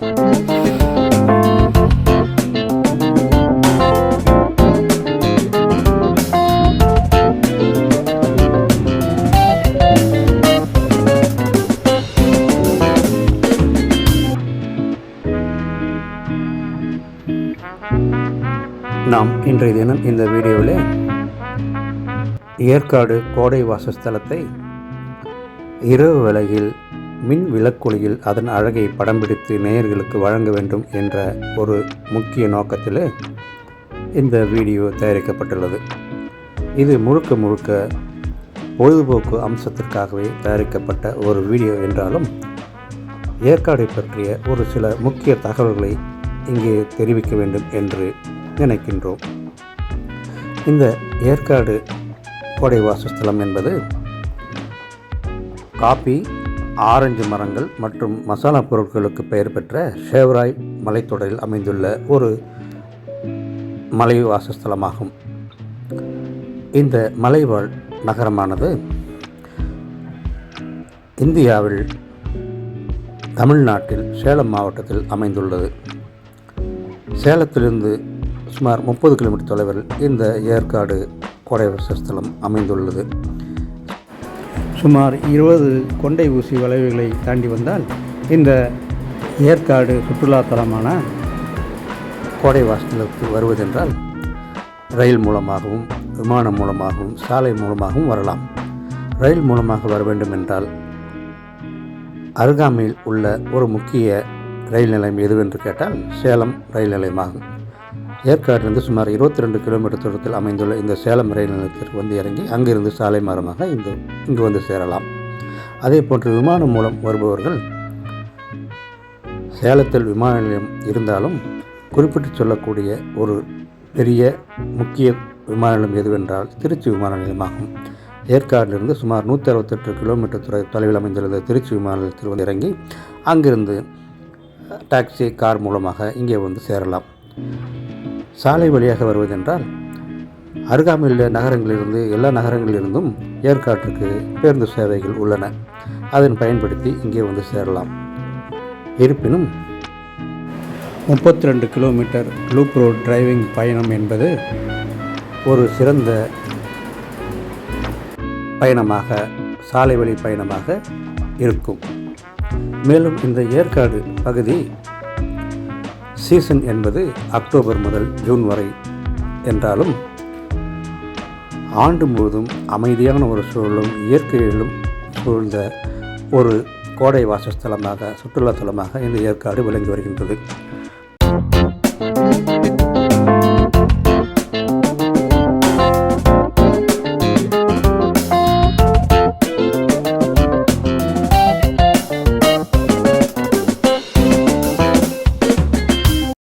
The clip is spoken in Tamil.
நாம் இன்றைய தினம் இந்த வீடியோவில் ஏற்காடு கோடை வாசஸ்தலத்தை இரவு விலகில் மின் விளக்கொலியில் அதன் அழகை படம் பிடித்து நேயர்களுக்கு வழங்க வேண்டும் என்ற ஒரு முக்கிய நோக்கத்தில் இந்த வீடியோ தயாரிக்கப்பட்டுள்ளது. இது முழுக்க முழுக்க பொழுதுபோக்கு அம்சத்திற்காகவே தயாரிக்கப்பட்ட ஒரு வீடியோ என்றாலும் ஏற்காடை பற்றிய ஒரு சில முக்கிய தகவல்களை இங்கே தெரிவிக்க வேண்டும் என்று நினைக்கின்றோம். இந்த ஏற்காடு கோடை வாசஸ்தலம் என்பது காபி ஆரஞ்சு மரங்கள் மற்றும் மசாலா பொருட்களுக்கு பெயர் பெற்ற ஷேவராய் மலைத்தொடரில் அமைந்துள்ள ஒரு மலை வாசஸ்தலமாகும். இந்த மலைவாழ் நகரமானது இந்தியாவில் தமிழ்நாட்டில் சேலம் மாவட்டத்தில் அமைந்துள்ளது. சேலத்திலிருந்து சுமார் முப்பது கிலோமீட்டர் தொலைவில் இந்த ஏற்காடு கோடைவசஸ்தலம் அமைந்துள்ளது. சுமார் இருபது கொண்டை ஊசி வளைவுகளை தாண்டி வந்தால் இந்த ஏற்காடு சுற்றுலாத்தலமான கோடை வாசலுக்கு வருவதென்றால் ரயில் மூலமாகவும் விமானம் மூலமாகவும் சாலை மூலமாகவும் வரலாம். ரயில் மூலமாக வர வேண்டும் என்றால் அருகாமையில் உள்ள ஒரு முக்கிய ரயில் நிலையம் எதுவென்று கேட்டால் சேலம் ரயில் நிலையமாகும். ஏற்காட்டிலிருந்து சுமார் இருபத்தி ரெண்டு கிலோமீட்டர் தூரத்தில் அமைந்துள்ள இந்த சேலம் ரயில் நிலையத்திற்கு வந்து இறங்கி அங்கிருந்து சாலை மாறமாக இந்த இங்கு வந்து சேரலாம். அதே போன்று விமானம் மூலம் வருபவர்கள் சேலத்தில் விமான நிலையம் இருந்தாலும் குறிப்பிட்டு சொல்லக்கூடிய ஒரு பெரிய முக்கிய விமான நிலையம் எதுவென்றால் திருச்சி விமான நிலையமாகும். ஏற்காடிலிருந்து சுமார் நூற்றி அறுபத்தெட்டு கிலோமீட்டர் தொலைவில் அமைந்துள்ள திருச்சி விமான நிலையத்தில் வந்து இறங்கி அங்கிருந்து டாக்ஸி கார் மூலமாக இங்கே வந்து சேரலாம். சாலை வழியாக வருவதென்றால் அருகாமையில் உள்ள நகரங்களிலிருந்து எல்லா நகரங்களிலிருந்தும் ஏற்காட்டுக்கு பேருந்து சேவைகள் உள்ளன. அதன் பயன்படுத்தி இங்கே வந்து சேரலாம். இருப்பினும் முப்பத்தி ரெண்டு கிலோமீட்டர் லூப் ரோட் டிரைவிங் பயணம் என்பது ஒரு சிறந்த பயணமாக சாலை வழி பயணமாக இருக்கும். மேலும் இந்த ஏற்காடு பகுதி சீசன் என்பது அக்டோபர் முதல் ஜூன் வரை என்றாலும் ஆண்டு முழுவதும் அமைதியான ஒரு சூழலும் இயற்கையிலும் சூழ்ந்த ஒரு கோடை வாசஸ்தலமாக சுற்றுலாத்தலமாக இந்த ஏற்காடு விளங்கி வருகின்றது.